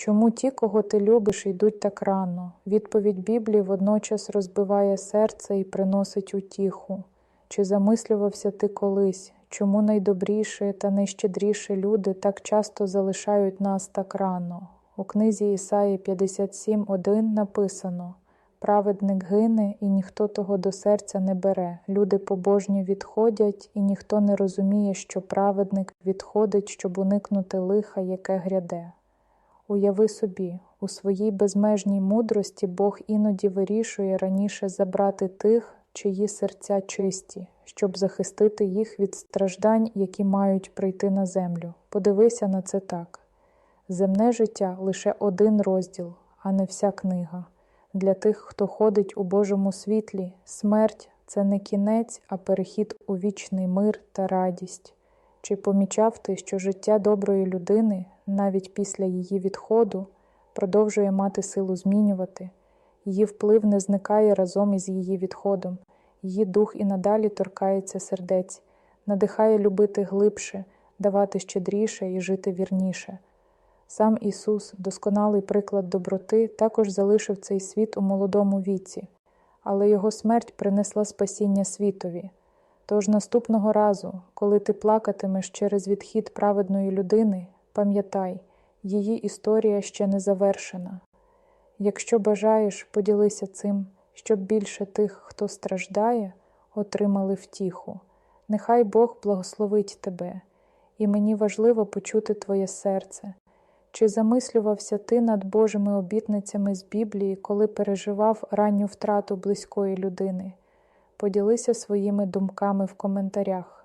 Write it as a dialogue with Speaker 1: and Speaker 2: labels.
Speaker 1: Чому ті, кого ти любиш, йдуть так рано? Відповідь Біблії водночас розбиває серце і приносить утіху. Чи замислювався ти колись, чому найдобріші та найщедріші люди так часто залишають нас так рано? У книзі Ісаї 57.1 написано Праведник гине, і ніхто того до серця не бере. Люди побожні відходять, і ніхто не розуміє, що праведник відходить, щоб уникнути лиха, яке гряде. Уяви собі, у своїй безмежній мудрості Бог іноді вирішує раніше забрати тих, чиї серця чисті, щоб захистити їх від страждань, які мають прийти на землю. Подивися на це так. Земне життя лише один розділ, а не вся книга. Для тих, хто ходить у Божому світлі, смерть це не кінець, а перехід у вічний мир та радість. Чи помічав ти, що життя доброї людини, навіть після її відходу, продовжує мати силу змінювати? Її вплив не зникає разом із її відходом, її дух і надалі торкається сердець, надихає любити глибше, давати щедріше і жити вірніше. Сам Ісус, досконалий приклад доброти, також залишив цей світ у молодому віці, але Його смерть принесла спасіння світові. Тож наступного разу, коли ти плакатимеш через відхід праведної людини, пам'ятай, її історія ще не завершена. Якщо бажаєш, поділися цим, щоб більше тих, хто страждає, отримали втіху. Нехай Бог благословить тебе, і мені важливо почути твоє серце. Чи замислювався ти над Божими обітницями з Біблії, коли переживав ранню втрату близької людини? Поділися своїми думками в коментарях.